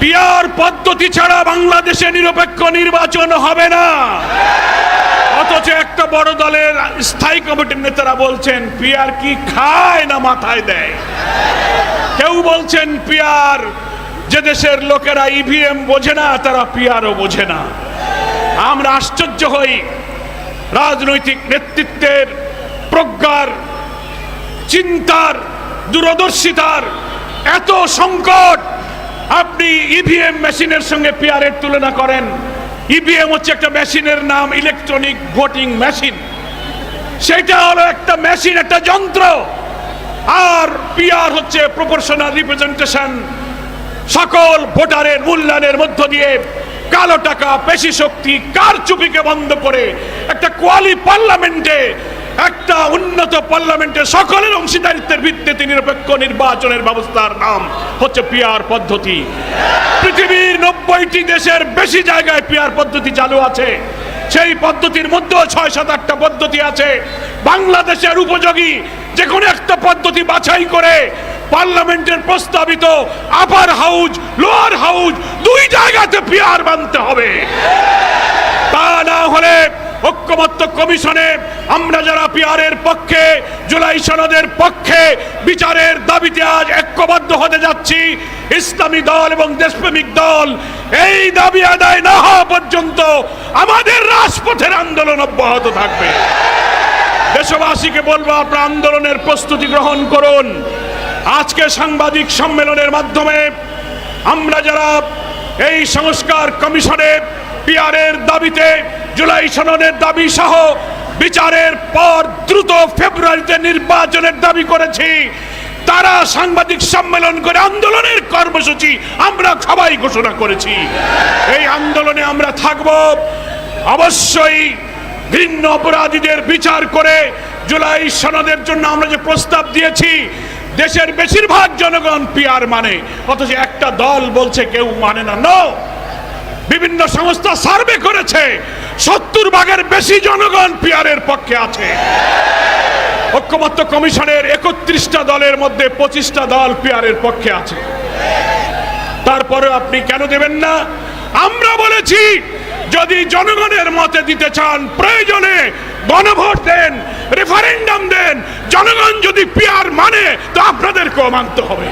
Peer পদ্ধতি ছাড়া বাংলাদেশে নিরপেক্ষ নির্বাচন হবে না। অথচ একটা বড় দলের স্থায়ী কমিটির নেতারা বলছেন, পিয়ার কি খায় না মাথায় দেয়? কেউ বলছেন, পিয়ার যে দেশের লোকেরা ইভিএম বোঝে না, তারা পিয়ারও বোঝে না। আমরা আশ্চর্য হই, রাজনৈতিক নেতৃত্বের প্রজ্ঞার, চিন্তার, দূরদর্শিতার এত সংকট। আপনি ইভিএম মেশিনের সঙ্গে পিয়ারের তুলনা করেন। ইভিএম হচ্ছে একটা মেশিনের নাম ইলেকট্রনিক ভোটিং মেশিন। সেটা হলো একটা মেশিন, একটা যন্ত্র। আর পিআর হচ্ছে প্রপোর্শনাল রিপ্রেজেন্টেশন সকল ভোটারের মূল্যায়নের মধ্য দিয়ে কালো টাকা, পেশি শক্তি কার চুপিকে বন্ধ করে একটা কোয়ালি পার্লামেন্টে একটা উন্নত পার্লামেন্টে সকলের অংশীদারিত্বের ভিত্তিতে নিরপেক্ষ নির্বাচনের ব্যবস্থার নাম হচ্ছে পিআর পদ্ধতি। পৃথিবীর নব্বইটি দেশের বেশি জায়গায় পিআর পদ্ধতি চালু আছে। সেই পদ্ধতির মধ্যেও ছয় সাত আটটা পদ্ধতি আছে। বাংলাদেশের উপযোগী যে কোনো একটা পদ্ধতি বাছাই করে পার্লামেন্টের প্রস্তাবিত আপার হাউস লোয়ার হাউস দুই জায়গাতে পিয়ার বানতে হবে। ঐক্যমত্য কমিশনে আমরা যারা পিয়ারের পক্ষে, জুলাই সনদের পক্ষে বিচারের দাবিতে আজ ঐক্যবদ্ধ হতে যাচ্ছি, ইসলামী দল এবং দেশপ্রেমিক দল, এই দাবি আদায় না হওয়া পর্যন্ত আমাদের রাজপথের আন্দোলন অব্যাহত থাকবে। দেশবাসীকে বলব, আপনার আন্দোলনের প্রস্তুতি গ্রহণ করুন। আজকে সাংবাদিক সম্মেলনের মাধ্যমে আমরা যারা এই সংস্কার কমিশনে পিয়ারের দাবিতে জুলাই সনদের দাবি সহ বিচারের পর দ্রুত ফেব্রুয়ারিতে নির্বাচনের দাবি করেছি। তারা সাংবাদিক সম্মেলন করে আন্দোলনের কর্মসূচি আমরা সবাই ঘোষণা করেছি। এই আন্দোলনে আমরা থাকব। অবশ্যই ভিন্ন অপরাধীদের বিচার করে জুলাই সনদের জন্য আমরা যে প্রস্তাব দিয়েছি, দেশের বেশিরভাগ জনগণ পিয়ার মানে। অথচ একটা দল বলছে কেউ মানে না। নো বিভিন্ন সংস্থা সার্ভে করেছে। সত্তর ভাগের বেশি জনগণ পিয়ারের পক্ষে আছে। ঐক্যমত্য কমিশনের একত্রিশটা দলের মধ্যে পঁচিশটা দল পিয়ারের পক্ষে আছে। তারপরে আপনি কেন দেবেন না? আমরা বলেছি, যদি জনগণের মতে দিতে চান, প্রয়োজনে গণভোট দেন, রেফারেন্ডাম দেন, জনগণ যদি পিয়ার মানে তো আপনাদেরকেও মানতে হবে।